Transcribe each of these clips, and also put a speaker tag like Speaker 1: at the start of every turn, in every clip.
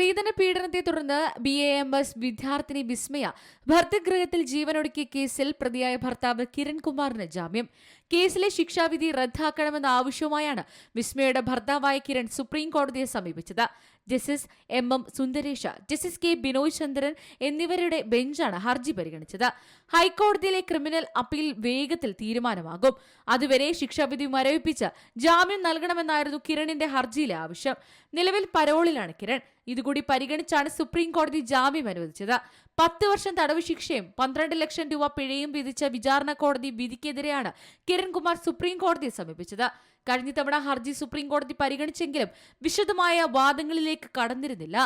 Speaker 1: സ്ത്രീധന പീഡനത്തെ തുടർന്ന് B A M S വിദ്യാർത്ഥിനി വിസ്മയ ഭർത്തൃഗൃഹത്തിൽ ജീവനൊടുക്കിയ കേസിൽ പ്രതിയായ ഭർത്താവ് കിരൺകുമാറിന് ജാമ്യം. കേസിലെ ശിക്ഷാവിധി റദ്ദാക്കണമെന്ന ആവശ്യവുമായാണ് വിസ്മയുടെ ഭർത്താവായ കിരൺ സുപ്രീം കോടതിയെ സമീപിച്ചത്. Justice M M Sundaresh justice K Binoy Chandran എന്നിവരുടെ ബെഞ്ചാണ് ഹർജി പരിഗണിച്ചത്. ഹൈക്കോടതിയിലെ ക്രിമിനൽ അപ്പീൽ വേഗത്തിൽ തീരുമാനമാകും. അതുവരെ ശിക്ഷാവിധി മരവിപ്പിച്ച് ജാമ്യം നൽകണമെന്നായിരുന്നു കിരണിന്റെ ഹർജിയിലെ ആവശ്യം. നിലവിൽ പരോളിലാണ് കിരൺ. ഇതുകൂടി പരിഗണിച്ചാണ് സുപ്രീം കോടതി ജാമ്യം അനുവദിച്ചത്. പത്ത് വർഷം തടവ് ശിക്ഷയും പന്ത്രണ്ട് ലക്ഷം രൂപ പിഴയും വിധിച്ച വിചാരണ കോടതി വിധിക്കെതിരെയാണ് കിരൺകുമാർ സുപ്രീം കോടതിയെ സമീപിച്ചത്. കഴിഞ്ഞ തവണ ഹർജി സുപ്രീം കോടതി പരിഗണിച്ചെങ്കിലും വിശദമായ വാദങ്ങളിലേക്ക് കടന്നിരുന്നില്ല.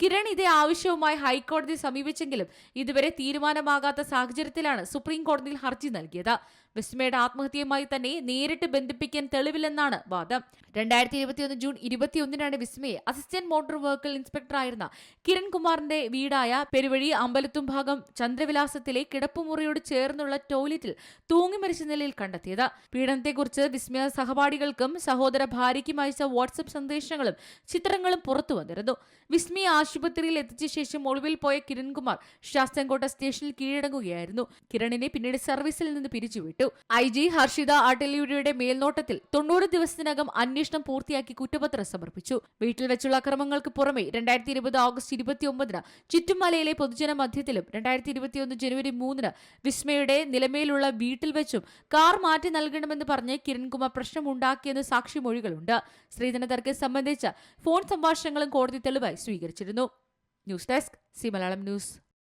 Speaker 1: കിരൺ ഇതേ ആവശ്യവുമായി ഹൈക്കോടതി സമീപിച്ചെങ്കിലും ഇതുവരെ തീരുമാനമാകാത്ത സാഹചര്യത്തിലാണ് സുപ്രീം കോടതിയിൽ ഹർജി നൽകിയത്. വിസ്മയുടെ ആത്മഹത്യയുമായി തന്നെ നേരിട്ട് ബന്ധിപ്പിക്കാൻ തെളിവില്ലെന്നാണ് വാദം. രണ്ടായിരത്തി ഇരുപത്തിയൊന്ന് ജൂൺ ഇരുപത്തിയൊന്നിനാണ് വിസ്മയെ അസിസ്റ്റന്റ് മോട്ടോർ വെഹിക്കിൾ ഇൻസ്പെക്ടറായിരുന്ന കിരൺകുമാറിന്റെ വീടായ പെരുവഴി അമ്പലത്തും ഭാഗം ചന്ദ്രവിലാസത്തിലെ കിടപ്പുമുറിയോട് ചേർന്നുള്ള ടോയ്ലറ്റിൽ തൂങ്ങി മരിച്ച നിലയിൽ കണ്ടെത്തിയത്. പീഡനത്തെക്കുറിച്ച് വിസ്മയ സഹപാഠികൾക്കും സഹോദര ഭാര്യയ്ക്കും അയച്ച വാട്സപ്പ് സന്ദേശങ്ങളും ചിത്രങ്ങളും പുറത്തു വന്നിരുന്നു. വിസ്മയ ആശുപത്രിയിൽ എത്തിച്ച ശേഷം ഒളിവിൽ പോയ കിരൺകുമാർ ശാസ്തൻകോട്ട സ്റ്റേഷനിൽ കീഴടങ്ങുകയായിരുന്നു. കിരണിനെ പിന്നീട് സർവീസിൽ നിന്ന് പിരിച്ചുവിട്ടു. ഐ ജി ഹർഷിത ആട്ടലിയുടെ മേൽനോട്ടത്തിൽ തൊണ്ണൂറ് ദിവസത്തിനകം അന്വേഷണം പൂർത്തിയാക്കി കുറ്റപത്രം സമർപ്പിച്ചു. വീട്ടിൽ വെച്ചുള്ള അക്രമങ്ങൾക്ക് പുറമെ രണ്ടായിരത്തി ഇരുപത് ഓഗസ്റ്റ് ഇരുപത്തിയൊമ്പതിന് ചുറ്റുമലയിലെ പൊതുജന മധ്യത്തിലും രണ്ടായിരത്തി ഇരുപത്തിയൊന്ന് ജനുവരി മൂന്നിന് വിസ്മയുടെ നിലമേലുള്ള വീട്ടിൽ വെച്ചും കാർ മാറ്റി നൽകണമെന്ന് പറഞ്ഞ് കിരൺകുമാർ പ്രശ്നമുണ്ടാക്കിയെന്ന് സാക്ഷിമൊഴികളുണ്ട്. സ്ത്രീധന തർക്കം സംബന്ധിച്ച ഫോൺ സംഭാഷണങ്ങളും കോടതി തെളിവായി സ്വീകരിച്ചിരുന്നു. News desk C Malayalam news.